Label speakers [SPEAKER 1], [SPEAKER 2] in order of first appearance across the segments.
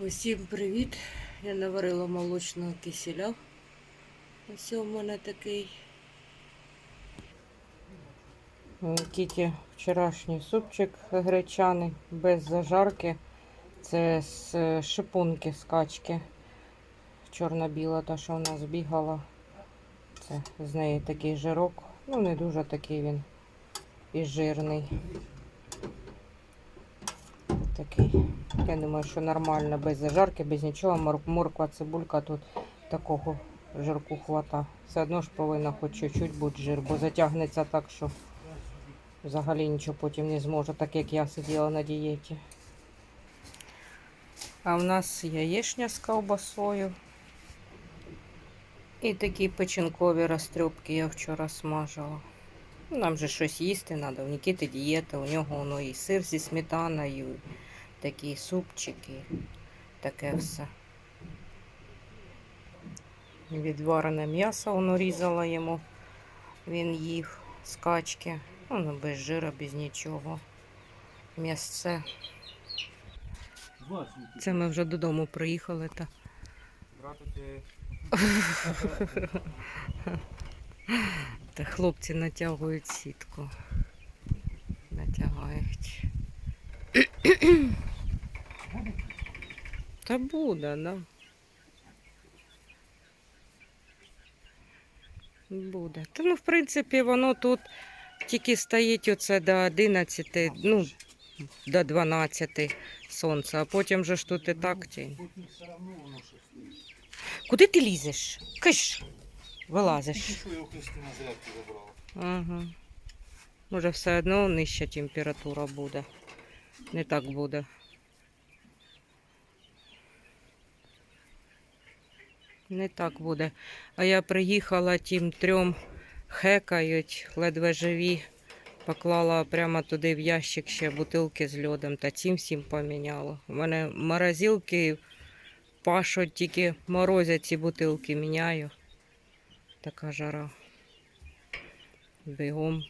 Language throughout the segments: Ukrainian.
[SPEAKER 1] Усім привіт! Я наварила молочного киселя. Ось у мене такий. Тільки вчорашній супчик гречаний, без зажарки. Це з е, шипунки з качки. Чорно-біла, та що в нас бігала. Це з неї такий жирок. Ну, не дуже такий він і жирний. Такий. Я думаю, що нормально, без зажарки, без нічого. Морква, цибулька тут такого жирку хвата. Все одно ж повинна хоч чуть-чуть бути жир, бо затягнеться так, що взагалі нічого потім не зможе, так як я сиділа на дієті. А в нас яєчня з ковбасою. І такі печінкові розтрьопки я вчора смажила. Нам же щось їсти треба. У Нікіти дієта, у нього воно і сир зі сметаною, такі супчики, таке все. Відварене м'ясо воно різала йому. Він їв з качки. Ну, без жира, без нічого. М'ясце. Це ми вже додому приїхали. Та Та хлопці натягують сітку. Натягають. Та буде, да. Буде. Та ну, в принципі, воно тут тільки стоїть оце до 11, ну, до 12 сонце, а потім же ж тут і так тінь.
[SPEAKER 2] щось стоїть.
[SPEAKER 1] Куди ти лізеш? Киш, вилазиш.
[SPEAKER 2] Забрала?
[SPEAKER 1] Ага. Може, все одно нижча температура буде. Не так буде. Не так буде. А я приїхала, тим трьом хекають, ледве живі. Поклала прямо туди в ящик ще бутилки з льодом та цим всім поміняла. У мене морозилки пашуть, тільки морозять ці бутилки міняю. Така жара. Бігом.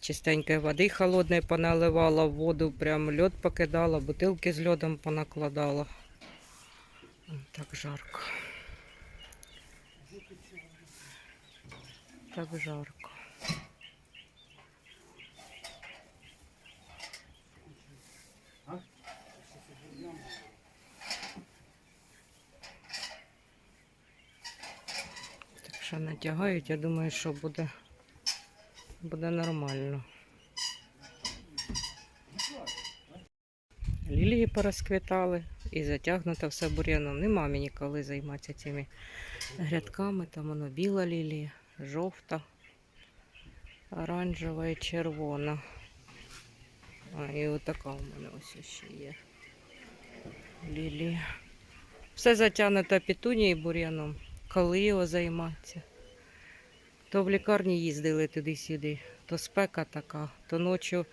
[SPEAKER 1] Чистенької води холодної поналивала в воду, прям льод покидала, бутилки з льодом понакладала. Так жарко. Так жарко. Так що натягають, я думаю, що буде, буде нормально. Лілії порозквітали і затягнуто все бур'яном. Нема мені коли займатися цими грядками. Там воно біла лілія, жовта, оранжева і червона. А, і отака у мене ось ще є. Лілія. Все затягнуто петунією і бур'яном. Коли його займатися? То в лікарні їздили туди-сюди, то спека така, то ночі,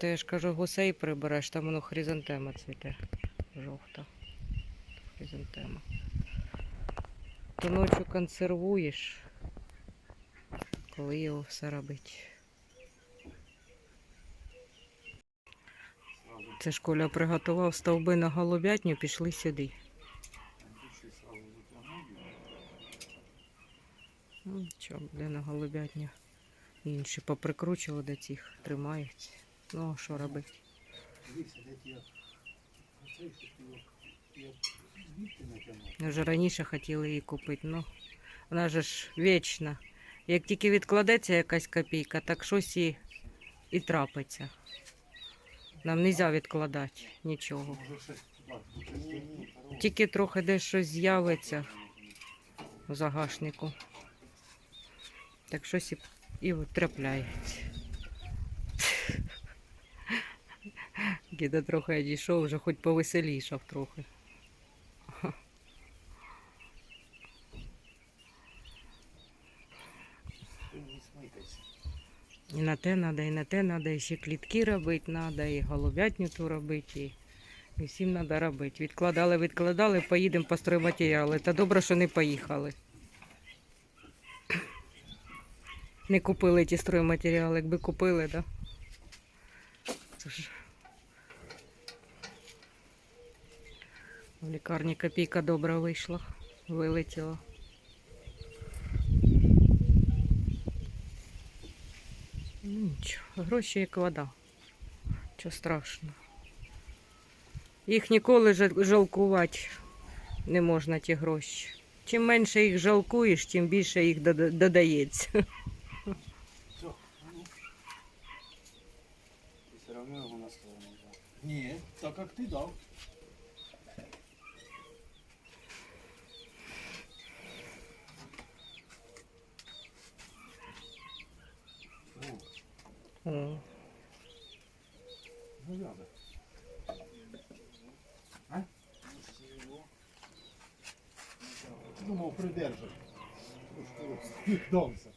[SPEAKER 1] то я ж кажу, гусей прибереш, там воно хризантема цвіте. Жовта. Хризантема. То ночі консервуєш, коли його все робить. Це ж Коля приготував стовби на голубятню, пішли сюди. Ну, що буде на голубятню. Інші поприкручували до цих, тримаються. Ну, а що робити?
[SPEAKER 2] Дивися, де ті. Оцей, я.
[SPEAKER 1] Вже раніше хотіли її купити, ну вона ж вічна. Як тільки відкладеться якась копійка, так щось і, і трапиться. Нам не можна відкладати нічого. Тільки трохи десь щось з'явиться у загашнику. Так щось і, і трапляється. Діда трохи одійшов, вже хоч повеселішав трохи.
[SPEAKER 2] Ти не смикайся.
[SPEAKER 1] І на те треба, і на те треба, і ще клітки робити треба, і голубятню ту робити, і, всім треба робити. Відкладали, відкладали, поїдемо по стройматеріали. Та добре, що не поїхали. Не купили ті стройматеріали, якби купили, так? Да? В лікарні копійка добра вийшла, вилетіла. Ну нічого, гроші як вода. Що страшного. Їх ніколи жалкувати не можна, ті гроші. Чим менше їх жалкуєш, тим більше їх додається.
[SPEAKER 2] Все.
[SPEAKER 3] Все равно его настроено уже.
[SPEAKER 2] ні, так як ти дав. О,
[SPEAKER 1] О.
[SPEAKER 2] ну надо. А? Трошки Вдався.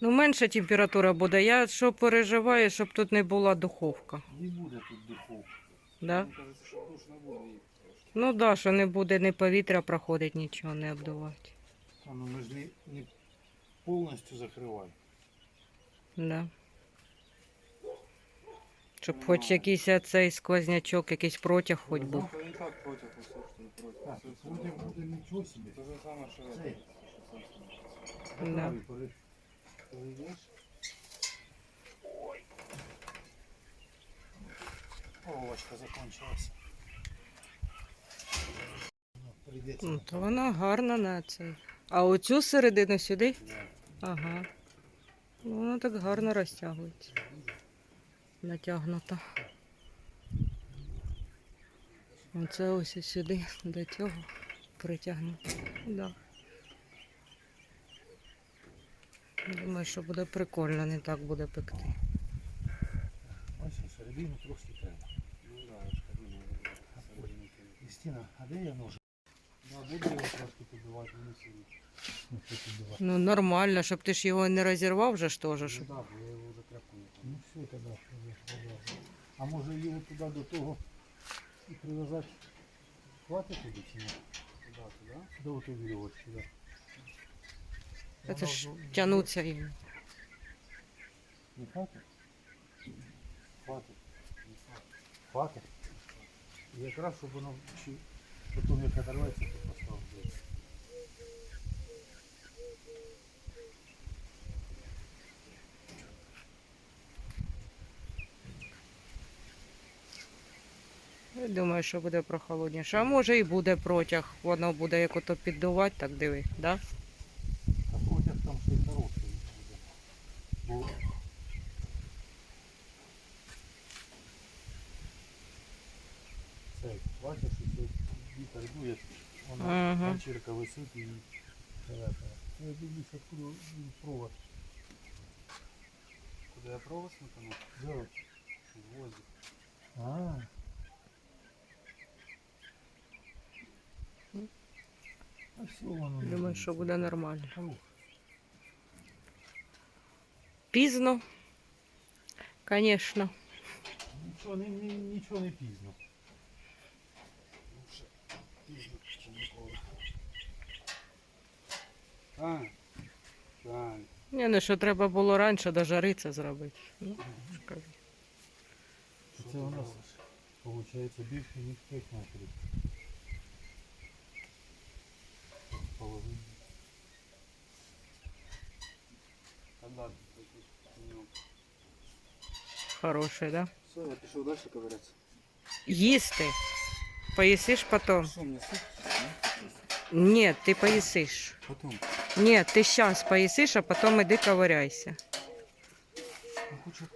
[SPEAKER 2] Ну,
[SPEAKER 1] менша температура буде. Я що переживаю, щоб тут не була духовка.
[SPEAKER 2] не буде тут духовки.
[SPEAKER 1] Да? Ну так, да, що не буде ні повітря проходить, нічого не обдувати.
[SPEAKER 2] Та ну ми ж не, не повністю закриваємо.
[SPEAKER 1] Да. Щоб хоч якийсь цей сквознячок, якийсь протяг хоч був.
[SPEAKER 3] Ну, не так против усов, что не против.
[SPEAKER 2] Так,
[SPEAKER 3] Всё, всё
[SPEAKER 2] буде,
[SPEAKER 3] нормально.
[SPEAKER 2] буде нічого собі.
[SPEAKER 3] То же самое, что
[SPEAKER 2] Цей.
[SPEAKER 3] это. что собственно.
[SPEAKER 1] Да.
[SPEAKER 2] Правий перед- перейдеш. Овочка закончилась. Ну, Прийдеться.
[SPEAKER 1] Ну, то вона гарна на цей. А оцю середину сюди? Ага. Ну, вона так гарно розтягується. Натягнута. Оце ось і сюди до цього притягнути. Да. Думаю, що буде прикольно, не так буде пекти.
[SPEAKER 2] Ось середину трошки треба.
[SPEAKER 3] Ну да.
[SPEAKER 2] Кристина, а де я ножик?
[SPEAKER 3] Да, буду его трошки подбивать, но не сильно.
[SPEAKER 2] Ну?
[SPEAKER 1] Ну, нормально, щоб ти ж його не розірвав вже ж теж.
[SPEAKER 3] Ну
[SPEAKER 1] Щоб...
[SPEAKER 3] да, бо я крепко не
[SPEAKER 2] Ну все, тоді я ж. А може його туди до того і прив'язати? Хватить туди чи ні?
[SPEAKER 3] Туда, туда.
[SPEAKER 2] До тої вірьовочки, так.
[SPEAKER 1] Це ж тянуться їм.
[SPEAKER 2] Не хватить? Хватить. Хватить. І якраз, щоб воно чи потім як оторветься, то поставив. десь.
[SPEAKER 1] Я думаю, що буде прохолодніше. А може і буде протяг. Воно буде як ото піддувати, так диви, да?
[SPEAKER 2] А протяг там ще й хороший буде. Цей, бачиш, що вітер дує, вона
[SPEAKER 1] Ага.
[SPEAKER 2] ганчірка висить і телепає. Ну, Я дивлюсь, откуда він провод.
[SPEAKER 3] Куда я провод смотану?
[SPEAKER 2] Да.
[SPEAKER 3] В воздух.
[SPEAKER 2] А. А все воно. не
[SPEAKER 1] Думаю, що буде нормально. Пізно. Звісно.
[SPEAKER 2] Нічого не, нічого не пізно.
[SPEAKER 3] А, правильно.
[SPEAKER 1] Ні, ну що треба було раніше до жари це зробити. Ну.
[SPEAKER 2] Це у нас виходить більше ніж 5 метрів. Половина.
[SPEAKER 3] Тогда.
[SPEAKER 1] Хороший, да?
[SPEAKER 3] Все, я пішов дальше ковыряться.
[SPEAKER 1] Їсти. Поїсиш потім.
[SPEAKER 3] Что мне суп?
[SPEAKER 1] Ні, ти поїсиш.
[SPEAKER 3] Потом.
[SPEAKER 1] Ні, ти зараз поїсиш, а потім іди ковиряйся.
[SPEAKER 3] Ну, суп.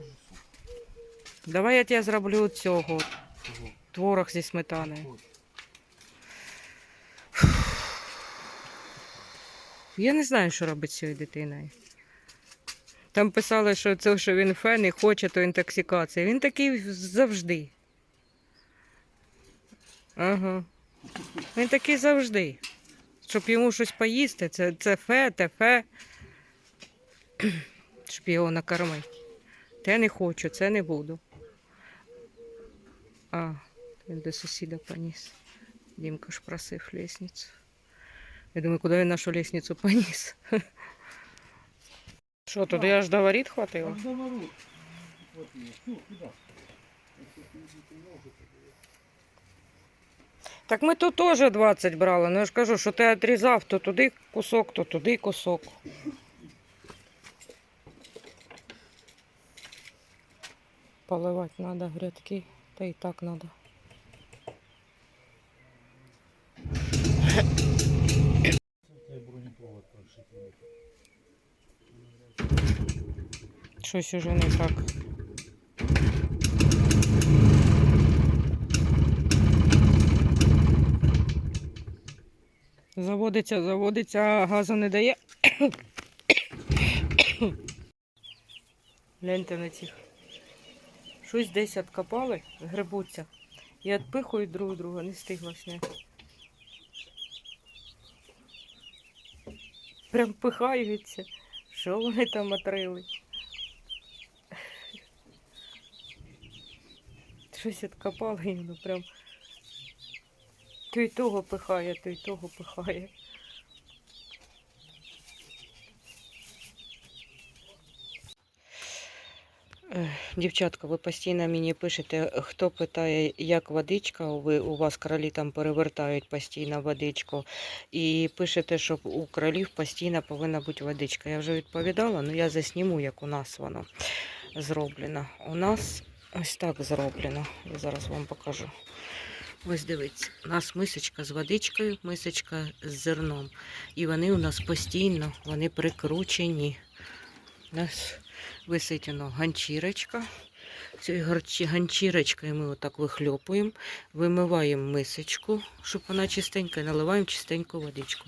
[SPEAKER 1] Давай я тебе зроблю цього творог зі сметаною. Я не знаю, що робити з цією дитиною. Там писали, що це, що він фен і хоче, то інтоксикація. Він такий завжди. Ага. Він такий завжди. Щоб йому щось поїсти, це, це фе, те фе. Щоб його накормити. Те не хочу, це не буду. А, він до сусіда поніс. Дімка ж просив лестницю. Я думаю, куди він нашу лестницю поніс? Що, туди аж до воріт хватило?
[SPEAKER 2] Аж до куди?
[SPEAKER 1] Так ми тут теж 20 брали. Ну я ж кажу, що ти відрізав, то туди кусок, то туди кусок. Поливати треба грядки, та і так треба. Щось уже не так. Заводиться, заводиться, а газу не дає. Гляньте на цих. Щось десь откопали, грибуться. І відпихують друг друга, не стигла зняти. Прям пихаються. Що вони там отрили? Щось відкопали і воно прям. То й того пихає, то й того пихає. Дівчатка, ви постійно мені пишете, хто питає, як водичка, ви, у вас кролі там перевертають постійно водичку. І пишете, що у кролів постійно повинна бути водичка. Я вже відповідала, але я засніму, як у нас воно зроблено. У нас ось так зроблено. Я зараз вам покажу. Ось дивіться, у нас мисочка з водичкою, мисочка з зерном. І вони у нас постійно вони прикручені. У нас висить воно ганчірочка. Цією ганчірочкою ми отак вихльопуємо, вимиваємо мисочку, щоб вона чистенька, і наливаємо чистеньку водичку.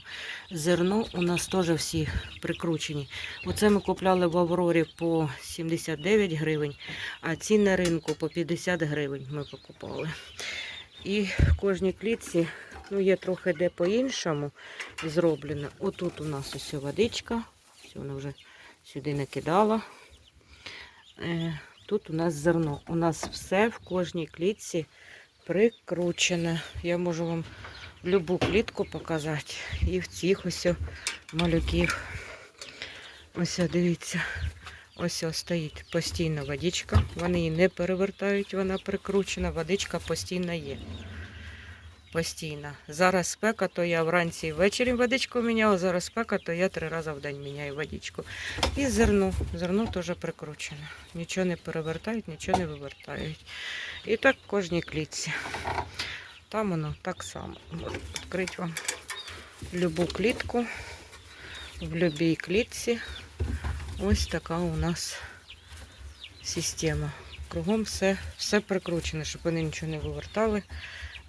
[SPEAKER 1] Зерно у нас теж всі прикручені. Оце ми купляли в Аврорі по 79 гривень, а ці на ринку по 50 гривень ми покупали. І в кожній клітці ну, є трохи де по-іншому зроблено. Отут у нас ось водичка. Все, вона вже сюди накидала. Е, Тут у нас зерно. У нас все в кожній клітці прикручене. Я можу вам любу клітку показати. І в цих ось малюків. Ось дивіться. Ось стоїть постійно водичка. Вони її не перевертають, вона прикручена. Водичка постійно є. Постійно. Зараз спека, то я вранці і ввечері водичку міняла, зараз спека, то я три рази в день міняю водичку. І зерно. Зерно теж прикручене. Нічого не перевертають, нічого не вивертають. І так в кожній клітці. Там воно так само. Відкрити вам любу клітку. В будь-якій клітці. Ось така у нас система. Кругом все, все прикручене, щоб вони нічого не вивертали,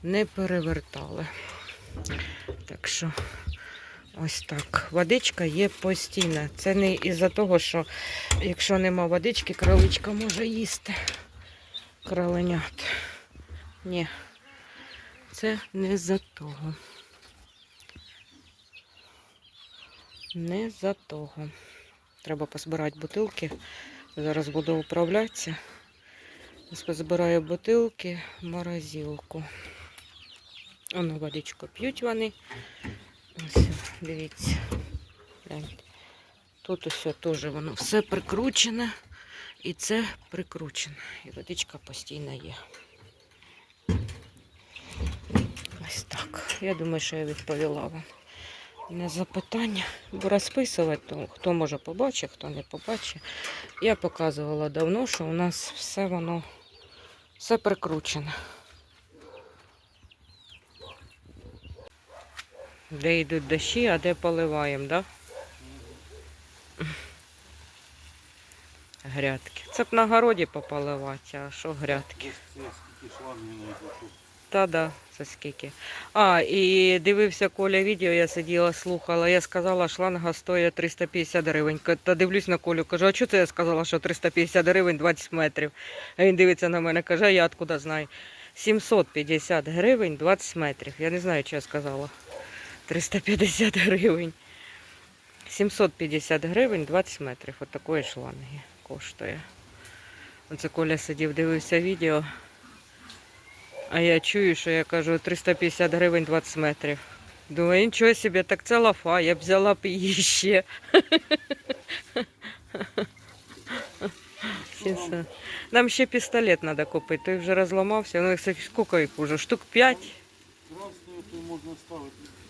[SPEAKER 1] не перевертали. Так що ось так. Водичка є постійна. Це не із-за того, що якщо нема водички, кроличка може їсти кроленят. Ні, це не за того. Не за того. Треба позбирати бутилки. Зараз буду управлятися. Ось Позбираю бутилки в морозилку. Воно водичку п'ють вони. Ось, дивіться. Тут усе теж воно все прикручене. І це прикручене. І водичка постійно є. Ось так. Я думаю, що я відповіла вам на запитання. Бо розписувати, то хто може побачить, хто не побачить. Я показувала давно, що у нас все воно все прикручене. Де йдуть дощі, а де поливаємо, так? Грядки. Це б на городі пополивати, а що грядки?
[SPEAKER 3] Скільки шлангів знайшов.
[SPEAKER 1] Та да, це скільки. А, і дивився Коля відео, я сиділа, слухала. Я сказала, шланга стоїть 350 гривень. Та дивлюсь на Колю, кажу, а чого це я сказала, що 350 гривень 20 метрів? А він дивиться на мене, каже, я откуда знаю. 750 гривень 20 метрів. Я не знаю, що я сказала. 350 гривень. 750 гривень 20 метрів. От такої шланги коштує. Оце Коля сидів, дивився відео. А я чую, що я кажу 350 гривень 20 метрів. Думаю, нічого собі, так це лафа, я б взяла б її ще. Всі все. Нам ще пістолет треба купити. Той вже розламався. Ну, скільки їх уже? Штук 5?
[SPEAKER 2] Красную то можна ставити.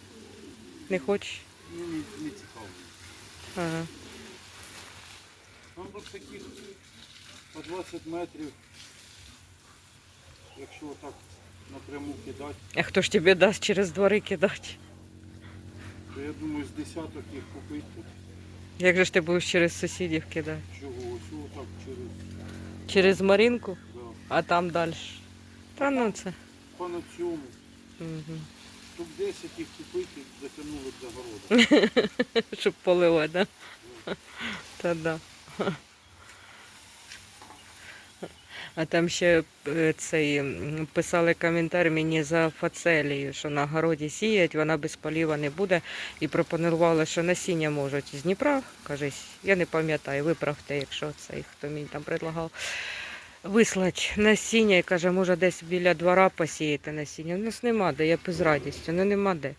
[SPEAKER 1] Не хочеш?
[SPEAKER 2] Ну, не, цікаво.
[SPEAKER 1] Ага.
[SPEAKER 2] Там тут таких по 20 метрів. Якщо так напряму кидати,
[SPEAKER 1] А хто ж тобі дасть через двори кидати?
[SPEAKER 2] то я думаю з десяток їх купити тут.
[SPEAKER 1] Як же ж ти будеш через сусідів кидати?
[SPEAKER 2] Чого? Ось так через.
[SPEAKER 1] Через Марінку,
[SPEAKER 2] Да.
[SPEAKER 1] а там далі. Та ну це.
[SPEAKER 2] По на цьому.
[SPEAKER 1] Угу.
[SPEAKER 2] Штук 10 їх купити, затягнули до городу.
[SPEAKER 1] Щоб поливати, да? Та да. А там ще е, цей писали коментар мені за фацелію, що на городі сіять, вона без поліва не буде. І пропонували, що насіння можуть з Дніпра, кажись, я не пам'ятаю, виправте, якщо цей хто мені там предлагав. Вислать насіння і каже, може десь біля двора посіяти насіння. У нас нема де, я б з радістю, ну нема де.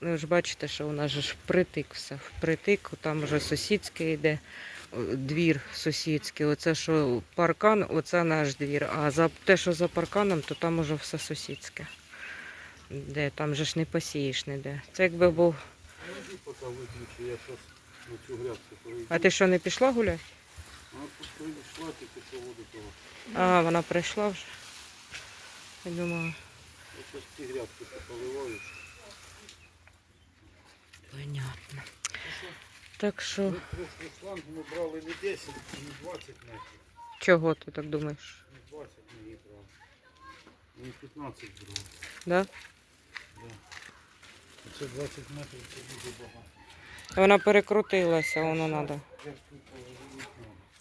[SPEAKER 1] Ну, ви ж бачите, що у нас же ж впритик все. Впритик, там вже сусідський йде, двір сусідський. Оце що паркан, оце наш двір. А за те, що за парканом, то там уже все сусідське. Де там же ж не посієш ніде. Це якби був.
[SPEAKER 2] Перейду.
[SPEAKER 1] А ти що не пішла гуляти?
[SPEAKER 2] Вона прийшла тільки що воду того.
[SPEAKER 1] А, вона прийшла вже. Я думала.
[SPEAKER 2] Я грядки поливаю.
[SPEAKER 1] Понятно. Так що,
[SPEAKER 2] Ми шланг ми брали не 10, не 20 метрів.
[SPEAKER 1] чого ти так думаєш?
[SPEAKER 2] Не 20 ми її брали. Не 15 брали.
[SPEAKER 1] Да?
[SPEAKER 2] Це 20 метрів це дуже багато.
[SPEAKER 1] Вона перекрутилася, воно треба.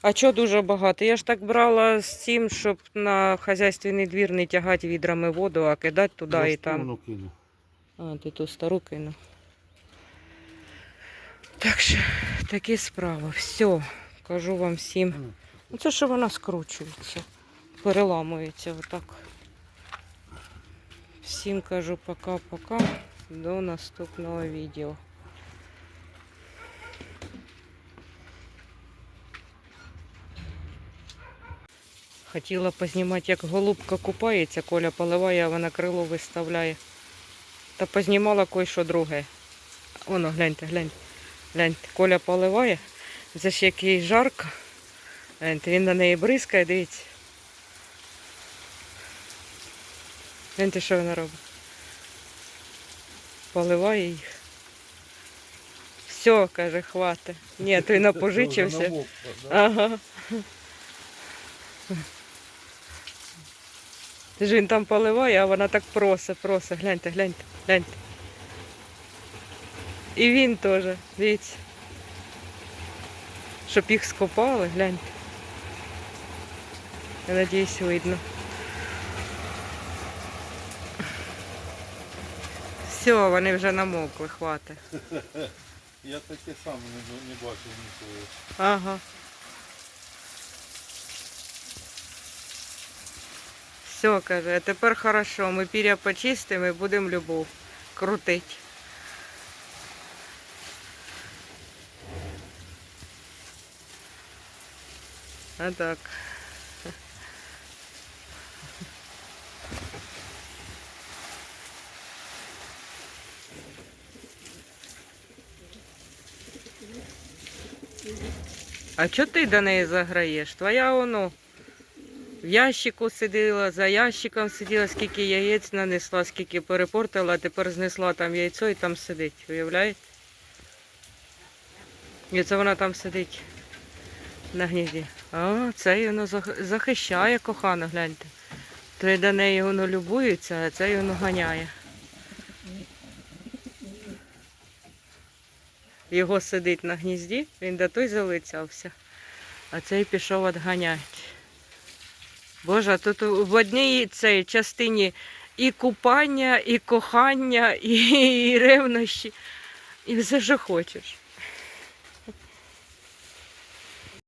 [SPEAKER 1] А чого дуже багато? Я ж так брала з цим, щоб на хазяйственний двір не тягати відрами воду, а кидати туди
[SPEAKER 2] Я
[SPEAKER 1] і там.
[SPEAKER 2] кину.
[SPEAKER 1] А, ти ту стару кинув. Так що, такі справи. Все, кажу вам всім. Ну, це що вона скручується, переламується отак. Всім кажу пока-пока. До наступного відео. Хотіла познімати, як голубка купається, Коля поливає, а вона крило виставляє. Та познімала кое-що друге. Воно, гляньте, гляньте. Гляньте, Коля поливає. Це ж як їй жарко. Гляньте, він на неї бризкає, дивіться. Гляньте, що вона робить. Поливає їх. Все, каже, хватить. Ні, той напожичився. Ага. Ти ж він там поливає, а вона так просить, просить. Гляньте, гляньте, гляньте. І він теж, дивіться. Щоб їх скопали, гляньте. Я надіюсь, видно. Все, вони вже намокли, хватить.
[SPEAKER 2] Я таке саме не бачив ніколи.
[SPEAKER 1] Ага. Все, каже, тепер хорошо, ми піря почистимо і будемо любов крутить. А так. А чого ти до неї заграєш? Твоя воно в ящику сиділа, за ящиком сиділа, скільки яєць нанесла, скільки перепортила, а тепер знесла там яйцо і там сидить. Уявляєте? І це вона там сидить на гнізді. А, це воно захищає кохано, гляньте. Той до неї воно любується, а це воно ганяє. Його сидить на гнізді, він до той залицявся, а цей пішов відганяти. Боже, тут в одній цій частині і купання, і кохання, і, і ревнощі, і все, що хочеш.